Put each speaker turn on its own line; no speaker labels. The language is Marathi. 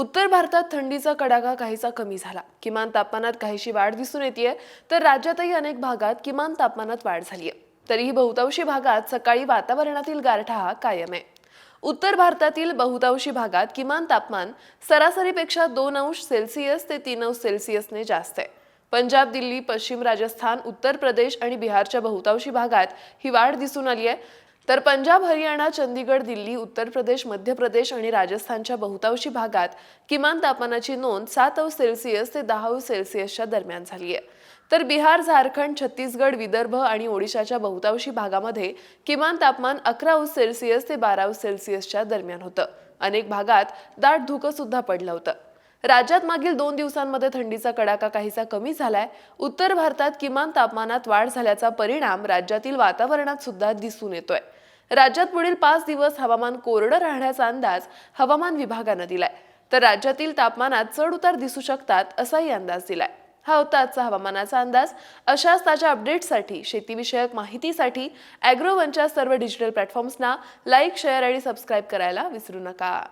उत्तर भारतात थंडीचा कडाका काहीसा कमी झाला. किमान तापमानात काहीशी वाढ दिसून येते तर राज्यातही अनेक भागात किमान तापमानात वाढ झाली आहे तरीही बहुतांशी भागात सकाळी वातावरणातील गारठा हा कायम आहे. उत्तर भारतातील बहुतांशी भागात किमान तापमान सरासरीपेक्षा दोन अंश सेल्सिअस ते तीन अंश सेल्सिअसने जास्त आहे. पंजाब दिल्ली पश्चिम राजस्थान उत्तर प्रदेश आणि बिहारच्या बहुतांशी भागात ही वाढ दिसून आली आहे तर पंजाब हरियाणा चंदीगड दिल्ली उत्तर प्रदेश मध्य प्रदेश आणि राजस्थानच्या बहुतांशी भागात किमान तापमानाची नोंद सात अंश सेल्सिअस ते दहा अंश सेल्सिअसच्या दरम्यान झाली आहे. तर बिहार झारखंड छत्तीसगड विदर्भ आणि ओडिशाच्या बहुतांशी भागामध्ये किमान तापमान अकरा अंश सेल्सिअस ते बारा अंश सेल्सिअसच्या दरम्यान होतं. अनेक भागात दाट धुकं सुद्धा पडलं होतं. राज्यात मागील दोन दिवसांमध्ये थंडीचा कडाका काहीसा कमी झालाय. उत्तर भारतात किमान तापमानात वाढ झाल्याचा परिणाम राज्यातील वातावरणात सुद्धा दिसून येतोय. राज्यात पुढील पाच दिवस हवामान कोरडं राहण्याचा अंदाज हवामान विभागानं दिलाय. तर राज्यातील तापमानात चढ उतार दिसू शकतात असाही अंदाज दिलाय. हा होता आजचा हवामानाचा अंदाज. अशाच ताज्या अपडेट्ससाठी शेतीविषयक माहितीसाठी अॅग्रोवनच्या सर्व डिजिटल प्लॅटफॉर्म्सना लाईक शेअर आणि सबस्क्राईब करायला विसरू नका.